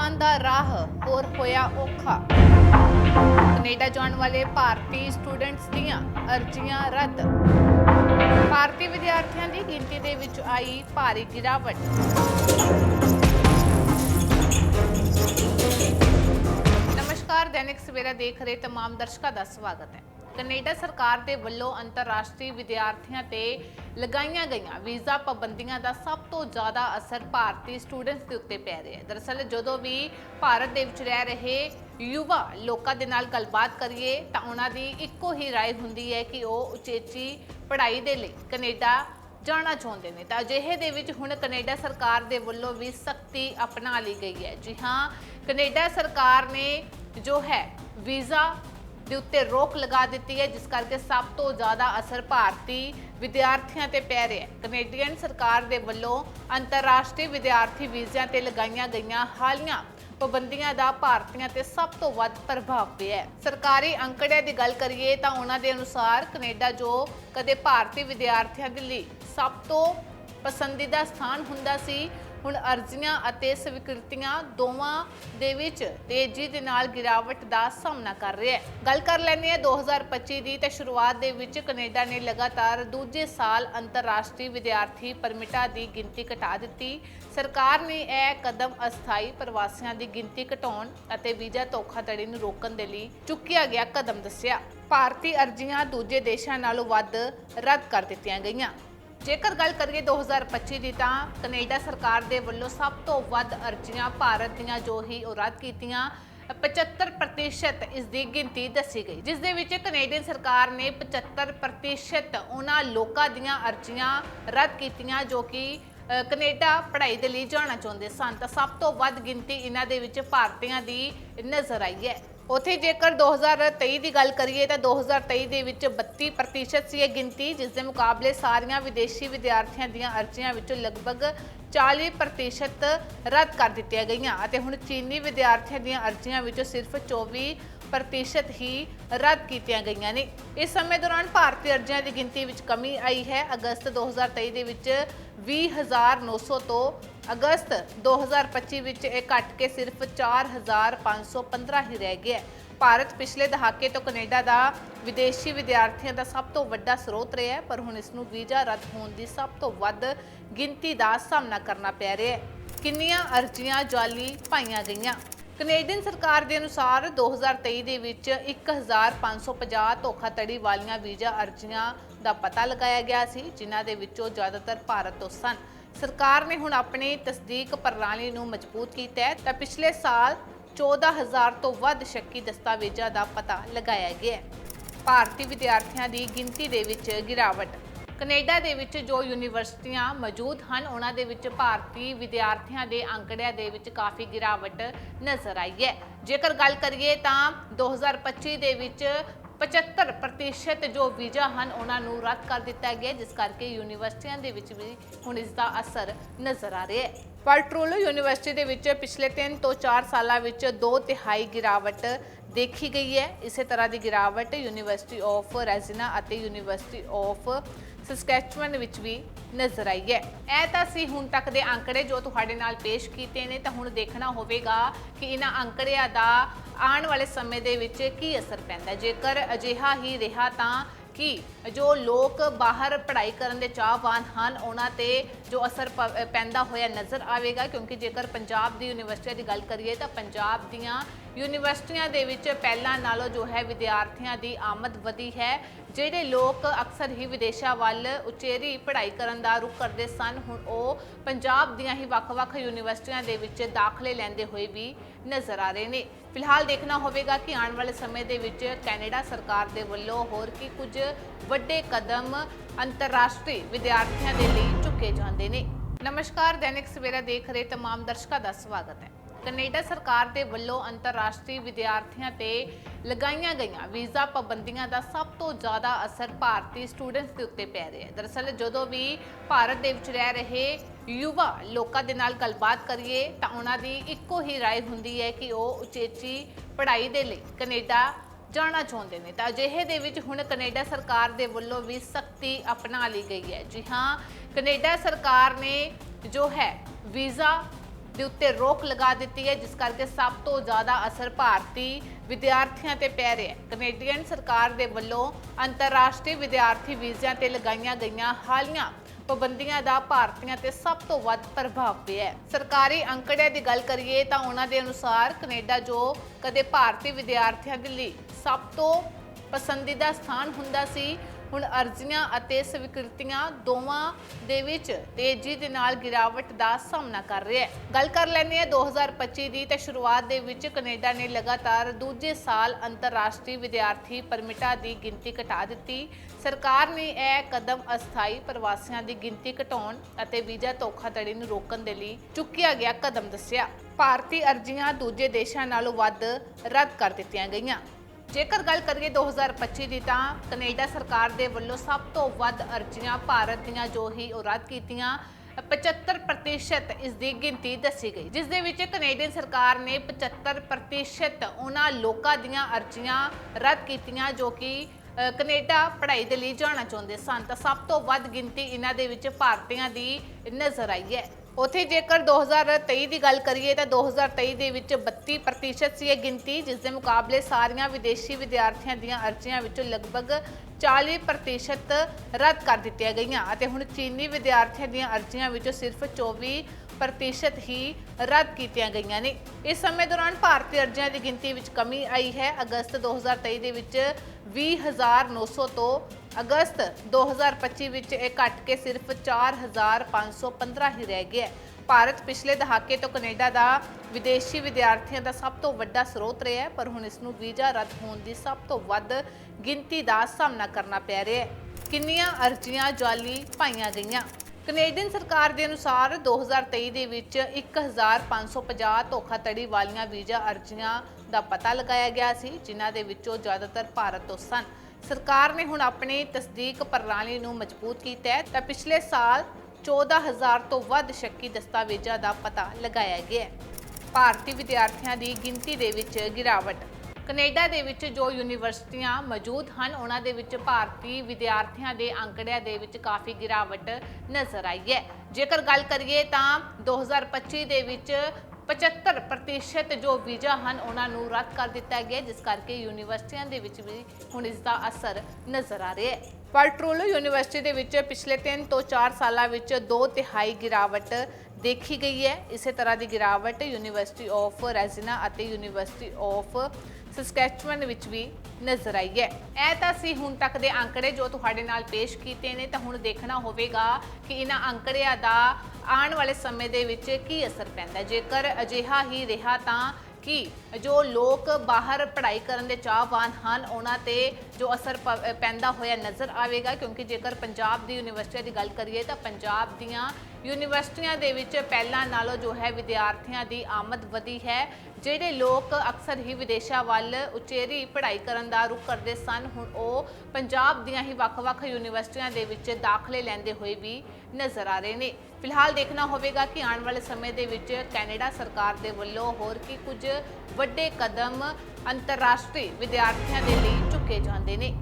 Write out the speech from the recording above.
ਪਾਕਿਸਤਾਨ ਦਾ ਰਾਹ ਹੋਰ ਹੋਇਆ ਔਖਾ। ਕੈਨੇਡਾ ਜਾਣ ਵਾਲੇ ਭਾਰਤੀ ਸਟੂਡੈਂਟਸ ਦੀਆਂ ਅਰਜ਼ੀਆਂ ਰੱਦ। ਭਾਰਤੀ ਵਿਦਿਆਰਥੀਆਂ ਦੀ ਗਿਣਤੀ ਦੇ ਵਿੱਚ ਆਈ ਭਾਰੀ ਗਿਰਾਵਟ। ਨਮਸਕਾਰ, ਦੈਨਿਕ ਸਵੇਰਾ ਦੇਖ ਰਹੇ ਤਮਾਮ ਦਰਸ਼ਕਾਂ ਦਾ ਸਵਾਗਤ ਹੈ। ਕੈਨੇਡਾ ਸਰਕਾਰ ਦੇ ਵੱਲੋਂ ਅੰਤਰਰਾਸ਼ਟਰੀ ਵਿਦਿਆਰਥੀਆਂ ਤੇ ਲਗਾਈਆਂ ਗਈਆਂ ਵੀਜ਼ਾ ਪਾਬੰਦੀਆਂ ਦਾ ਸਭ ਤੋਂ ਜ਼ਿਆਦਾ ਅਸਰ ਭਾਰਤੀ ਸਟੂਡੈਂਟਸ ਦੇ ਉੱਤੇ ਪੈ ਰਿਹਾ ਹੈ ਦਰਅਸਲ ਜਦੋਂ ਵੀ ਭਾਰਤ ਦੇ ਵਿੱਚ ਰਹਿ ਰਹੇ ਯੁਵਾ ਲੋਕਾਂ ਦੇ ਨਾਲ ਗੱਲਬਾਤ ਕਰੀਏ ਤਾਂ ਉਹਨਾਂ ਦੀ ਇੱਕੋ ਹੀ رائے ਹੁੰਦੀ ਹੈ ਕਿ ਉਹ ਉਚੇਚੀ ਪੜ੍ਹਾਈ ਦੇ ਲਈ ਕੈਨੇਡਾ ਜਾਣਾ ਚਾਹੁੰਦੇ ਨੇ ਤਾਂ ਅਜਿਹੇ ਦੇ ਵਿੱਚ ਹੁਣ ਕੈਨੇਡਾ ਸਰਕਾਰ ਦੇ ਵੱਲੋਂ ਵੀ ਸਖਤੀ ਅਪਣਾ ਲਈ ਗਈ ਹੈ ਜੀ ਹਾਂ ਕੈਨੇਡਾ ਸਰਕਾਰ ਨੇ ਜੋ ਹੈ ਵੀਜ਼ਾ ਦੇ ਉੱਤੇ ਰੋਕ ਲਗਾ ਦਿੱਤੀ ਹੈ, ਜਿਸ ਕਰਕੇ ਸਭ ਤੋਂ ਜ਼ਿਆਦਾ ਅਸਰ ਭਾਰਤੀ ਵਿਦਿਆਰਥੀਆਂ ਤੇ ਪੈ ਰਿਹਾ ਹੈ। ਕੈਨੇਡੀਅਨ ਸਰਕਾਰ ਦੇ ਵੱਲੋਂ ਅੰਤਰਰਾਸ਼ਟਰੀ ਵਿਦਿਆਰਥੀ ਵੀਜ਼ਿਆਂ ਤੇ ਲਗਾਈਆਂ ਗਈਆਂ ਹਾਲੀਆਂ ਪਾਬੰਦੀਆਂ ਦਾ ਭਾਰਤੀਆਂ ਤੇ ਸਭ ਤੋਂ ਵੱਧ ਪ੍ਰਭਾਵ ਪਿਆ ਹੈ। ਸਰਕਾਰੀ ਅੰਕੜਿਆਂ ਦੀ ਗੱਲ ਕਰੀਏ ਤਾਂ ਉਹਨਾਂ ਦੇ ਅਨੁਸਾਰ ਕੈਨੇਡਾ, ਜੋ ਕਦੇ ਭਾਰਤੀ ਵਿਦਿਆਰਥੀਆਂ ਦੇ ਲਈ ਸਭ ਤੋਂ ਪਸੰਦੀਦਾ ਸਥਾਨ ਹੁੰਦਾ ਸੀ ਹੁਣ ਅਰਜ਼ੀਆਂ ਅਤੇ ਸਵੀਕ੍ਰਿਤੀਆਂ ਦੋਵਾਂ ਦੇ ਵਿੱਚ ਤੇਜ਼ੀ ਦੇ ਨਾਲ ਗਿਰਾਵਟ ਦਾ ਸਾਹਮਣਾ ਕਰ ਰਿਹਾ ਹੈ। ਗੱਲ ਕਰ ਲੈਂਦੇ ਹਾਂ 2025 ਦੀ ਤਾਂ ਸ਼ੁਰੂਆਤ ਦੇ ਵਿੱਚ ਕੈਨੇਡਾ ਨੇ ਲਗਾਤਾਰ ਦੂਜੇ ਸਾਲ ਅੰਤਰਰਾਸ਼ਟਰੀ ਵਿਦਿਆਰਥੀ ਪਰਮਿਟਾਂ ਦੀ ਗਿਣਤੀ ਘਟਾ ਦਿੱਤੀ। ਸਰਕਾਰ ਨੇ ਇਹ ਕਦਮ ਅਸਥਾਈ ਪ੍ਰਵਾਸੀਆਂ ਦੀ ਗਿਣਤੀ ਘਟਾਉਣ ਅਤੇ ਵੀਜ਼ਾ ਧੋਖਾਧੜੀ ਨੂੰ ਰੋਕਣ ਦੇ ਲਈ ਚੁੱਕਿਆ ਗਿਆ ਕਦਮ ਦੱਸਿਆ। ਭਾਰਤੀ ਅਰਜ਼ੀਆਂ ਦੂਜੇ ਦੇਸ਼ਾਂ ਨਾਲੋਂ ਵੱਧ ਰੱਦ ਕਰ ਦਿੱਤੀਆਂ ਗਈਆਂ। ਜੇਕਰ ਗੱਲ ਕਰੀਏ 2025 ਦੀ ਤਾਂ ਕੈਨੇਡਾ ਸਰਕਾਰ ਦੇ ਵੱਲੋਂ ਸਭ ਤੋਂ ਵੱਧ ਅਰਜ਼ੀਆਂ ਭਾਰਤ ਦੀਆਂ ਜੋ ਹੀ ਉਹ ਰੱਦ ਕੀਤੀਆਂ 75% ਇਸ ਦੀ ਗਿਣਤੀ ਦੱਸੀ ਗਈ ਜਿਸ ਦੇ ਵਿੱਚ ਕੈਨੇਡੀਅਨ ਸਰਕਾਰ ਨੇ 75% ਉਹਨਾਂ ਲੋਕਾਂ ਦੀਆਂ ਅਰਜ਼ੀਆਂ ਰੱਦ ਕੀਤੀਆਂ ਜੋ ਕਿ ਅ, ਕੈਨੇਡਾ ਪੜ੍ਹਾਈ ਦੇ ਲਈ ਜਾਣਾ ਚਾਹੁੰਦੇ ਸਨ। ਤਾਂ ਸਭ ਤੋਂ ਵੱਧ ਗਿਣਤੀ ਇਹਨਾਂ ਦੇ ਵਿੱਚ ਭਾਰਤੀਆਂ ਦੀ ਨਜ਼ਰ ਆਈ ਹੈ। ਉਥੇ ਜੇਕਰ 2023 ਦੀ ਗੱਲ ਕਰੀਏ ਤਾਂ 2023 ਦੇ ਵਿੱਚ 32% ਸੀ ਇਹ ਗਿਣਤੀ, ਜਿਸ ਦੇ ਮੁਕਾਬਲੇ ਸਾਰੀਆਂ ਵਿਦੇਸ਼ੀ ਵਿਦਿਆਰਥੀਆਂ ਦੀਆਂ ਅਰਜ਼ੀਆਂ ਵਿੱਚੋਂ ਲਗਭਗ 40% ਰੱਦ ਕਰ ਦਿੱਤੀਆਂ ਗਈਆਂ ਅਤੇ ਹੁਣ ਚੀਨੀ ਵਿਦਿਆਰਥੀਆਂ ਦੀਆਂ ਅਰਜ਼ੀਆਂ ਵਿੱਚੋਂ ਸਿਰਫ 24% ਹੀ ਰੱਦ ਕੀਤੀਆਂ ਗਈਆਂ ਨੇ। ਇਸ ਸਮੇਂ ਦੌਰਾਨ ਭਾਰਤੀ ਅਰਜ਼ੀਆਂ ਦੀ ਗਿਣਤੀ ਵਿੱਚ ਕਮੀ ਆਈ ਹੈ। ਅਗਸਤ 2023 ਦੇ ਵਿੱਚ 20900 ਤੋਂ ਅਗਸਤ 2025 ਵਿੱਚ ਇਹ ਘਟ ਕੇ ਸਿਰਫ 4515 ਹੀ ਰਹਿ ਗਿਆ ਹੈ। ਭਾਰਤ ਪਿਛਲੇ ਦਹਾਕੇ ਤੋਂ ਕੈਨੇਡਾ ਦਾ ਵਿਦੇਸ਼ੀ ਵਿਦਿਆਰਥੀਆਂ ਦਾ ਸਭ ਤੋਂ ਵੱਡਾ ਸਰੋਤ ਰਿਹਾ ਹੈ, ਪਰ ਹੁਣ ਇਸ ਨੂੰ ਵੀਜ਼ਾ ਰੱਦ ਹੋਣ ਦੀ ਸਭ ਤੋਂ ਵੱਧ ਗਿਣਤੀ ਦਾ ਸਾਹਮਣਾ ਕਰਨਾ ਪੈ ਰਿਹਾ ਹੈ। ਕਿੰਨੀਆਂ ਅਰਜ਼ੀਆਂ ਜਾਲੀ ਪਾਈਆਂ ਗਈਆਂ? ਕੈਨੇਡੀਅਨ ਸਰਕਾਰ ਦੇ ਅਨੁਸਾਰ 2023 ਦੇ ਵਿੱਚ 1550 ਧੋਖਾਧੜੀ ਵਾਲੀਆਂ ਵੀਜ਼ਾ ਅਰਜ਼ੀਆਂ ਦਾ ਪਤਾ ਲਗਾਇਆ ਗਿਆ ਸੀ, ਜਿਨ੍ਹਾਂ ਦੇ ਵਿੱਚੋਂ ਜ਼ਿਆਦਾਤਰ ਭਾਰਤ ਤੋਂ ਸਨ। ਸਰਕਾਰ ਨੇ ਹੁਣ ਆਪਣੀ ਤਸਦੀਕ ਪ੍ਰਣਾਲੀ ਨੂੰ ਮਜ਼ਬੂਤ ਕੀਤਾ ਹੈ ਤਾਂ ਪਿਛਲੇ ਸਾਲ 14000 ਤੋਂ ਵੱਧ ਸ਼ੱਕੀ ਦਸਤਾਵੇਜ਼ਾਂ ਦਾ ਪਤਾ ਲਗਾਇਆ ਗਿਆ ਹੈ। ਭਾਰਤੀ ਵਿਦਿਆਰਥੀਆਂ ਦੀ ਗਿਣਤੀ ਦੇ ਵਿੱਚ ਗਿਰਾਵਟ। ਕੈਨੇਡਾ ਦੇ ਵਿੱਚ ਜੋ ਯੂਨੀਵਰਸਿਟੀਆਂ ਮੌਜੂਦ ਹਨ, ਉਹਨਾਂ ਦੇ ਵਿੱਚ ਭਾਰਤੀ ਵਿਦਿਆਰਥੀਆਂ ਦੇ ਅੰਕੜਿਆਂ ਦੇ ਵਿੱਚ ਕਾਫੀ ਗਿਰਾਵਟ ਨਜ਼ਰ ਆਈ ਹੈ। ਜੇਕਰ ਗੱਲ ਕਰੀਏ ਤਾਂ 2025 ਦੇ ਵਿੱਚ 75% ਜੋ ਵੀਜ਼ਾ ਹਨ, ਉਹਨਾਂ ਨੂੰ ਰੱਦ ਕਰ ਦਿੱਤਾ ਗਿਆ ਜਿਸ ਕਰਕੇ ਯੂਨੀਵਰਸਿਟੀਆਂ ਦੇ ਵਿੱਚ ਵੀ ਹੁਣ ਇਸ ਦਾ ਅਸਰ ਨਜ਼ਰ ਆ ਰਿਹਾ ਹੈ। ਪਲਟਰੋਲੋ ਯੂਨੀਵਰਸਿਟੀ ਦੇ ਵਿੱਚ ਪਿਛਲੇ 3 ਤੋਂ 4 ਸਾਲਾਂ ਵਿੱਚ 2 ਤਿਹਾਈ ਗਿਰਾਵਟ ਦੇਖੀ ਗਈ ਹੈ। ਇਸੇ ਤਰ੍ਹਾਂ ਦੀ ਗਿਰਾਵਟ ਯੂਨੀਵਰਸਿਟੀ ਆਫ ਰੈਜ਼ਿਨਾ ਅਤੇ ਯੂਨੀਵਰਸਿਟੀ ਆਫ ਸਸਕੈਚੁਅਨ ਵਿੱਚ ਵੀ ਨਜ਼ਰ ਆਈ ਹੈ। ਇਹ ਤਾਂ ਸੀ ਹੁਣ ਤੱਕ ਦੇ ਅੰਕੜੇ ਜੋ ਤੁਹਾਡੇ ਨਾਲ ਪੇਸ਼ ਕੀਤੇ ਨੇ, ਤਾਂ ਹੁਣ ਦੇਖਣਾ ਹੋਵੇਗਾ ਕਿ ਇਹਨਾਂ ਅੰਕੜਿਆਂ ਦਾ ਆਉਣ ਵਾਲੇ ਸਮੇਂ ਦੇ ਵਿੱਚ ਕੀ ਅਸਰ ਪੈਂਦਾ ਜੇਕਰ ਅਜਿਹਾ ਹੀ ਰਿਹਾ ਤਾਂ ਕਿ ਜੋ ਲੋਕ ਬਾਹਰ ਪੜ੍ਹਾਈ ਕਰਨ ਦੇ ਚਾਹਵਾਨ ਹਨ, ਉਹਨਾਂ ਤੇ ਜੋ ਅਸਰ ਪ- ਪੈਂਦਾ ਹੋਇਆ ਨਜ਼ਰ ਆਵੇਗਾ, ਕਿਉਂਕਿ ਜੇਕਰ ਪੰਜਾਬ ਦੀ ਯੂਨੀਵਰਸਿਟੀ ਦੀ ਗੱਲ ਕਰੀਏ ਤਾਂ ਪੰਜਾਬ ਦੀਆਂ ਯੂਨੀਵਰਸਿਟੀਆਂ ਦੇ ਵਿੱਚ ਪਹਿਲਾਂ ਨਾਲੋਂ ਜੋ ਹੈ ਵਿਦਿਆਰਥੀਆਂ ਦੀ ਆਮਦ ਵਧੀ ਹੈ ਜਿਹੜੇ ਲੋਕ ਅਕਸਰ ਹੀ ਵਿਦੇਸ਼ਾਂ ਵੱਲ ਉਚੇਰੀ ਪੜ੍ਹਾਈ ਕਰਨ ਦਾ ਰੁਖ ਕਰਦੇ ਸਨ ਹੁਣ ਉਹ ਪੰਜਾਬ ਦੀਆਂ ਹੀ ਵੱਖ-ਵੱਖ ਯੂਨੀਵਰਸਿਟੀਆਂ ਦੇ ਵਿੱਚ ਦਾਖਲੇ ਲੈਂਦੇ ਹੋਏ ਵੀ ਨਜ਼ਰ ਆ ਰਹੇ ਨੇ ਫਿਲਹਾਲ ਦੇਖਣਾ ਹੋਵੇਗਾ ਕਿ ਆਉਣ ਵਾਲੇ ਸਮੇਂ ਦੇ ਵਿੱਚ ਕੈਨੇਡਾ ਸਰਕਾਰ ਦੇ ਵੱਲੋਂ ਹੋਰ ਕੀ ਕੁਝ ਵੱਡੇ ਕਦਮ ਅੰਤਰਰਾਸ਼ਟਰੀ ਵਿਦਿਆਰਥੀਆਂ ਦੇ ਲਈ ਚੁੱਕੇ ਜਾਂਦੇ ਨੇ ਨਮਸਕਾਰ ਦੈਨਿਕ ਸਵੇਰਾ ਦੇਖ ਰਹੇ तमाम ਦਰਸ਼ਕਾਂ ਦਾ ਸਵਾਗਤ ਹੈ ਕੈਨੇਡਾ ਸਰਕਾਰ ਦੇ ਵੱਲੋਂ ਅੰਤਰਰਾਸ਼ਟਰੀ ਵਿਦਿਆਰਥੀਆਂ ਤੇ ਲਗਾਈਆਂ ਗਈਆਂ ਵੀਜ਼ਾ ਪਾਬੰਦੀਆਂ ਦਾ ਸਭ ਤੋਂ ਜ਼ਿਆਦਾ ਅਸਰ ਭਾਰਤੀ ਸਟੂਡੈਂਟਸ ਦੇ ਉੱਤੇ ਪੈ ਰਿਹਾ ਹੈ ਦਰਅਸਲ ਜਦੋਂ ਵੀ ਭਾਰਤ ਦੇ ਵਿੱਚ ਰਹਿ ਰਹੇ ਯੁਵਾ ਲੋਕਾਂ ਦੇ ਨਾਲ ਗੱਲਬਾਤ ਕਰੀਏ ਤਾਂ ਉਹਨਾਂ ਦੀ ਇੱਕੋ ਹੀ رائے ਹੁੰਦੀ ਹੈ ਕਿ ਉਹ ਉਚੇਚੀ ਪੜ੍ਹਾਈ ਦੇ ਲਈ ਕੈਨੇਡਾ ਜਾਣਾ ਚਾਹੁੰਦੇ ਨੇ ਤਾਂ ਅਜਿਹੇ ਦੇ ਵਿੱਚ ਹੁਣ ਕੈਨੇਡਾ ਸਰਕਾਰ ਦੇ ਵੱਲੋਂ ਵੀ ਸਖਤੀ ਅਪਣਾ ਲਈ ਗਈ ਹੈ ਜੀ ਹਾਂ ਕੈਨੇਡਾ ਸਰਕਾਰ ਨੇ ਜੋ ਹੈ ਵੀਜ਼ਾ ਦੇ ਉੱਤੇ ਰੋਕ ਲਗਾ ਦਿੱਤੀ ਹੈ, ਜਿਸ ਕਰਕੇ ਸਭ ਤੋਂ ਜ਼ਿਆਦਾ ਅਸਰ ਭਾਰਤੀ ਵਿਦਿਆਰਥੀਆਂ ਤੇ ਪੈ ਰਿਹਾ ਹੈ। ਕੈਨੇਡੀਅਨ ਸਰਕਾਰ ਦੇ ਵੱਲੋਂ ਅੰਤਰਰਾਸ਼ਟਰੀ ਵਿਦਿਆਰਥੀ ਵੀਜ਼ਿਆਂ ਤੇ ਲਗਾਈਆਂ ਗਈਆਂ ਹਾਲੀਆਂ ਪਾਬੰਦੀਆਂ ਦਾ ਭਾਰਤੀਆਂ ਤੇ ਸਭ ਤੋਂ ਵੱਧ ਪ੍ਰਭਾਵ ਪਿਆ ਹੈ। ਸਰਕਾਰੀ ਅੰਕੜਿਆਂ ਦੀ ਗੱਲ ਕਰੀਏ ਤਾਂ ਉਹਨਾਂ ਦੇ ਅਨੁਸਾਰ ਕੈਨੇਡਾ, ਜੋ ਕਦੇ ਭਾਰਤੀ ਵਿਦਿਆਰਥੀਆਂ ਦੇ ਲਈ ਸਭ ਤੋਂ ਪਸੰਦੀਦਾ ਸਥਾਨ ਹੁੰਦਾ ਸੀ ਹੁਣ ਅਰਜ਼ੀਆਂ ਅਤੇ ਸਵੀਕ੍ਰਿਤੀਆਂ ਦੋਵਾਂ ਦੇ ਵਿੱਚ ਤੇਜ਼ੀ ਦੇ ਨਾਲ ਗਿਰਾਵਟ ਦਾ ਸਾਹਮਣਾ ਕਰ ਰਿਹਾ ਹੈ। ਗੱਲ ਕਰ ਲੈਂਦੇ ਹਾਂ 2025 ਦੀ ਤਾਂ ਸ਼ੁਰੂਆਤ ਦੇ ਵਿੱਚ ਕੈਨੇਡਾ ਨੇ ਲਗਾਤਾਰ ਦੂਜੇ ਸਾਲ ਅੰਤਰਰਾਸ਼ਟਰੀ ਵਿਦਿਆਰਥੀ ਪਰਮਿਟਾਂ ਦੀ ਗਿਣਤੀ ਘਟਾ ਦਿੱਤੀ। ਸਰਕਾਰ ਨੇ ਇਹ ਕਦਮ ਅਸਥਾਈ ਪ੍ਰਵਾਸੀਆਂ ਦੀ ਗਿਣਤੀ ਘਟਾਉਣ ਅਤੇ ਵੀਜ਼ਾ ਧੋਖਾਧੜੀ ਨੂੰ ਰੋਕਣ ਦੇ ਲਈ ਚੁੱਕਿਆ ਗਿਆ ਕਦਮ ਦੱਸਿਆ। ਭਾਰਤੀ ਅਰਜ਼ੀਆਂ ਦੂਜੇ ਦੇਸ਼ਾਂ ਨਾਲੋਂ ਵੱਧ ਰੱਦ ਕਰ ਦਿੱਤੀਆਂ ਗਈਆਂ। ਜੇਕਰ ਗੱਲ ਕਰੀਏ 2025 ਦੀ ਤਾਂ ਕੈਨੇਡਾ ਸਰਕਾਰ ਦੇ ਵੱਲੋਂ ਸਭ ਤੋਂ ਵੱਧ ਅਰਜ਼ੀਆਂ ਭਾਰਤ ਦੀਆਂ ਜੋ ਹੀ ਉਹ ਰੱਦ ਕੀਤੀਆਂ 75% ਇਸ ਦੀ ਗਿਣਤੀ ਦੱਸੀ ਗਈ ਜਿਸ ਦੇ ਵਿੱਚ ਕੈਨੇਡੀਅਨ ਸਰਕਾਰ ਨੇ 75% ਉਹਨਾਂ ਲੋਕਾਂ ਦੀਆਂ ਅਰਜ਼ੀਆਂ ਰੱਦ ਕੀਤੀਆਂ ਜੋ ਕਿ ਅ, ਕੈਨੇਡਾ ਪੜ੍ਹਾਈ ਦੇ ਲਈ ਜਾਣਾ ਚਾਹੁੰਦੇ ਸਨ। ਤਾਂ ਸਭ ਤੋਂ ਵੱਧ ਗਿਣਤੀ ਇਹਨਾਂ ਦੇ ਵਿੱਚ ਭਾਰਤੀਆਂ ਦੀ ਨਜ਼ਰ ਆਈ ਹੈ। ਉੱਥੇ ਜੇਕਰ 2023 ਦੀ ਗੱਲ ਕਰੀਏ ਤਾਂ 2023 ਦੇ ਵਿੱਚ 32% ਸੀ ਇਹ ਗਿਣਤੀ, ਜਿਸ ਦੇ ਮੁਕਾਬਲੇ ਸਾਰੀਆਂ ਵਿਦੇਸ਼ੀ ਵਿਦਿਆਰਥੀਆਂ ਦੀਆਂ ਅਰਜ਼ੀਆਂ ਵਿੱਚੋਂ ਲਗਭਗ 40% ਰੱਦ ਕਰ ਦਿੱਤੀਆਂ ਗਈਆਂ ਅਤੇ ਹੁਣ ਚੀਨੀ ਵਿਦਿਆਰਥੀਆਂ ਦੀਆਂ ਅਰਜ਼ੀਆਂ ਵਿੱਚੋਂ ਸਿਰਫ 24% ਹੀ ਰੱਦ ਕੀਤੀਆਂ ਗਈਆਂ ਨੇ। ਇਸ ਸਮੇਂ ਦੌਰਾਨ ਭਾਰਤੀ ਅਰਜ਼ੀਆਂ ਦੀ ਗਿਣਤੀ ਵਿੱਚ ਕਮੀ ਆਈ ਹੈ। ਅਗਸਤ 2023 ਦੇ ਵਿੱਚ 20900 ਤੋਂ ਅਗਸਤ 2025 ਵਿੱਚ ਇਹ ਘਟ ਕੇ ਸਿਰਫ 4515 ਹੀ ਰਹਿ ਗਿਆ ਹੈ। ਭਾਰਤ ਪਿਛਲੇ ਦਹਾਕੇ ਤੋਂ ਕੈਨੇਡਾ ਦਾ ਵਿਦੇਸ਼ੀ ਵਿਦਿਆਰਥੀਆਂ ਦਾ ਸਭ ਤੋਂ ਵੱਡਾ ਸਰੋਤ ਰਿਹਾ ਹੈ, ਪਰ ਹੁਣ ਇਸ ਨੂੰ ਵੀਜ਼ਾ ਰੱਦ ਹੋਣ ਦੀ ਸਭ ਤੋਂ ਵੱਧ ਗਿਣਤੀ ਦਾ ਸਾਹਮਣਾ ਕਰਨਾ ਪੈ ਰਿਹਾ ਹੈ। ਕਿੰਨੀਆਂ ਅਰਜ਼ੀਆਂ ਜਾਲੀ ਪਾਈਆਂ ਗਈਆਂ? ਕੈਨੇਡੀਅਨ ਸਰਕਾਰ ਦੇ ਅਨੁਸਾਰ 2023 ਦੇ ਵਿੱਚ 1550 ਧੋਖਾਧੜੀ ਵਾਲੀਆਂ ਵੀਜ਼ਾ ਅਰਜ਼ੀਆਂ ਦਾ ਪਤਾ ਲਗਾਇਆ ਗਿਆ ਸੀ, ਜਿਨ੍ਹਾਂ ਦੇ ਵਿੱਚੋਂ ਜ਼ਿਆਦਾਤਰ ਭਾਰਤ ਤੋਂ ਸਨ। ਸਰਕਾਰ ਨੇ ਹੁਣ ਆਪਣੀ ਤਸਦੀਕ ਪ੍ਰਣਾਲੀ ਨੂੰ ਮਜ਼ਬੂਤ ਕੀਤਾ ਹੈ ਤਾਂ ਪਿਛਲੇ ਸਾਲ 14000 ਤੋਂ ਵੱਧ ਸ਼ੱਕੀ ਦਸਤਾਵੇਜ਼ਾਂ ਦਾ ਪਤਾ ਲਗਾਇਆ ਗਿਆ ਹੈ। ਭਾਰਤੀ ਵਿਦਿਆਰਥੀਆਂ ਦੀ ਗਿਣਤੀ ਦੇ ਵਿੱਚ ਗਿਰਾਵਟ। ਕੈਨੇਡਾ ਦੇ ਵਿੱਚ ਜੋ ਯੂਨੀਵਰਸਿਟੀਆਂ ਮੌਜੂਦ ਹਨ, ਉਹਨਾਂ ਦੇ ਵਿੱਚ ਭਾਰਤੀ ਵਿਦਿਆਰਥੀਆਂ ਦੇ ਅੰਕੜਿਆਂ ਦੇ ਵਿੱਚ ਕਾਫੀ ਗਿਰਾਵਟ ਨਜ਼ਰ ਆਈ ਹੈ। ਜੇਕਰ ਗੱਲ ਕਰੀਏ ਤਾਂ 2025 ਦੇ ਵਿੱਚ 75% ਜੋ ਵੀਜ਼ਾ ਹਨ, ਉਹਨਾਂ ਨੂੰ ਰੱਦ ਕਰ ਦਿੱਤਾ ਗਿਆ ਜਿਸ ਕਰਕੇ ਯੂਨੀਵਰਸਿਟੀਆਂ ਦੇ ਵਿੱਚ ਵੀ ਹੁਣ ਇਸ ਦਾ ਅਸਰ ਨਜ਼ਰ ਆ ਰਿਹਾ ਹੈ। ਪਲਟਰੋਲੋ ਯੂਨੀਵਰਸਿਟੀ ਦੇ ਵਿੱਚ ਪਿਛਲੇ 3 ਤੋਂ 4 ਸਾਲਾਂ ਵਿੱਚ 2 ਤਿਹਾਈ ਗਿਰਾਵਟ ਦੇਖੀ ਗਈ ਹੈ। ਇਸੇ ਤਰ੍ਹਾਂ ਦੀ ਗਿਰਾਵਟ ਯੂਨੀਵਰਸਿਟੀ ਆਫ ਰੈਜ਼ਿਨਾ ਅਤੇ ਯੂਨੀਵਰਸਿਟੀ ਆਫ ਸਸਕੈਚੁਅਨ ਵਿੱਚ ਵੀ ਨਜ਼ਰ ਆਈ ਹੈ। ਇਹ ਤਾਂ ਸੀ ਹੁਣ ਤੱਕ ਦੇ ਅੰਕੜੇ ਜੋ ਤੁਹਾਡੇ ਨਾਲ ਪੇਸ਼ ਕੀਤੇ ਨੇ, ਤਾਂ ਹੁਣ ਦੇਖਣਾ ਹੋਵੇਗਾ ਕਿ ਇਹਨਾਂ ਅੰਕੜਿਆਂ ਦਾ ਆਉਣ ਵਾਲੇ ਸਮੇਂ ਦੇ ਵਿੱਚ ਕੀ ਅਸਰ ਪੈਂਦਾ? ਜੇਕਰ ਅਜਿਹਾ ਹੀ ਰਿਹਾ ਤਾਂ ਕਿ? ਜੋ ਲੋਕ ਬਾਹਰ ਪੜ੍ਹਾਈ ਕਰਨ ਦੇ ਚਾਹਵਾਨ ਹਨ, ਉਹਨਾਂ ਤੇ ਜੋ ਅਸਰ ਪ- ਪੈਂਦਾ ਹੋਇਆ ਨਜ਼ਰ ਆਵੇਗਾ, ਕਿਉਂਕਿ ਜੇਕਰ ਪੰਜਾਬ ਦੀ ਯੂਨੀਵਰਸਿਟੀਆਂ ਦੀ ਗੱਲ ਕਰੀਏ ਤਾਂ ਪੰਜਾਬ ਦੀਆਂ ਯੂਨੀਵਰਸਿਟੀਆਂ ਦੇ ਵਿੱਚ ਪਹਿਲਾਂ ਨਾਲੋਂ ਜੋ ਹੈ ਵਿਦਿਆਰਥੀਆਂ ਦੀ ਆਮਦ ਵਧੀ ਹੈ, ਜਿਹੜੇ ਲੋਕ ਅਕਸਰ ਹੀ ਵਿਦੇਸ਼ਾਂ ਵੱਲ ਉਚੇਰੀ ਪੜ੍ਹਾਈ ਕਰਨ ਦਾ ਰੁਖ ਕਰਦੇ ਸਨ, ਹੁਣ ਉਹ ਪੰਜਾਬ ਦੀਆਂ ਹੀ ਵੱਖ-ਵੱਖ ਯੂਨੀਵਰਸਿਟੀਆਂ ਦੇ ਵਿੱਚ ਦਾਖਲੇ ਲੈਂਦੇ ਹੋਏ ਵੀ ਨਜ਼ਰ ਆ ਰਹੇ ਨੇ। ਫਿਲਹਾਲ ਦੇਖਣਾ ਹੋਵੇਗਾ ਕਿ ਆਉਣ ਵਾਲੇ ਸਮੇਂ ਦੇ ਵਿੱਚ ਕੈਨੇਡਾ ਸਰਕਾਰ ਦੇ ਵੱਲੋਂ ਹੋਰ ਕੀ ਕੁਝ ਵੱਡੇ ਕਦਮ ਅੰਤਰਰਾਸ਼ਟਰੀ ਵਿਦਿਆਰਥੀਆਂ ਦੇ ਲਈ ਚੁੱਕੇ ਜਾਂਦੇ ਨੇ।